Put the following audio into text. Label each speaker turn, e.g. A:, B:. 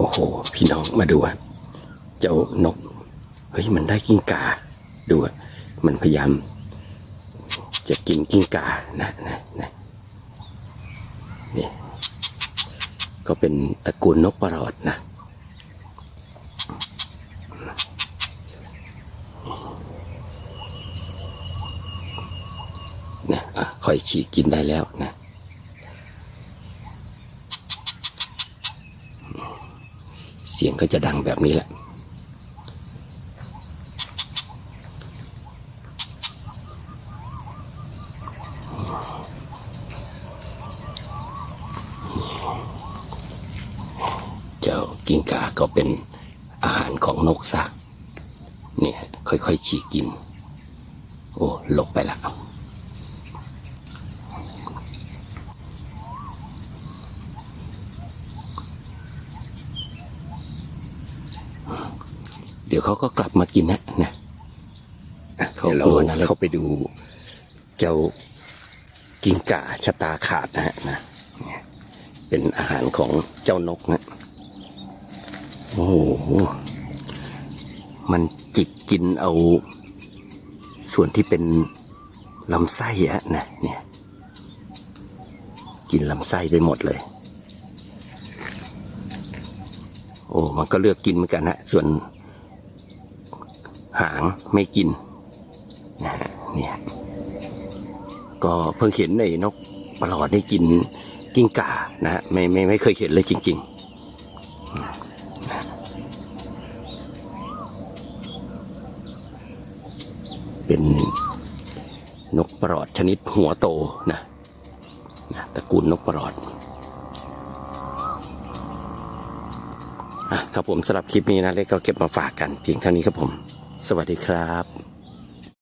A: โอ้โห พี่น้องมาดูอะเจ้านก เฮ้ยมันได้กิ้งกาดูมันพยายาม จะกินกิ้งกานะนะนะนี่ก็เป็นตระกูลนกประหลอดนะนะอะค่อยฉีกกินได้แล้วนะ สียงก็จะดังแบบนี้แหละ เจ้ากิ้งก่าก็เป็นอาหารของนกซะเนี่ยค่อยๆฉีกกิน โอ้หลบไปละ เดี๋ยวเขาก็กลับมากินนะนะอะเขา
B: เดี๋ยวเรา
A: กลัวนะ
B: เข้าไปดูเจ้ากิ้งก่าชะตาขาดนะฮะนะ
A: เป็นอาหารของเจ้านกนะโอ้โหมันจิกกินเอา ส่วนที่เป็นลำไส้อะนะเนี่ย กินลำไส้ไปหมดเลย โอ้มันก็เลือกกินเหมือนกันฮะส่วน หางไม่กินนะฮะเนี่ยก็เพิ่งเห็นในนกประหลอดได้กินกิ้งก่านะฮะไม่ไม่ไม่เคยเห็นเลยจริงๆเป็นนกปลอดชนิดหัวโตนะนะตระกูลนกปลอดอะครับผมสำหรับคลิปนี้นะเล็กก็เก็บมาฝากกันเพียงเท่านี้ครับผม สวัสดีครับ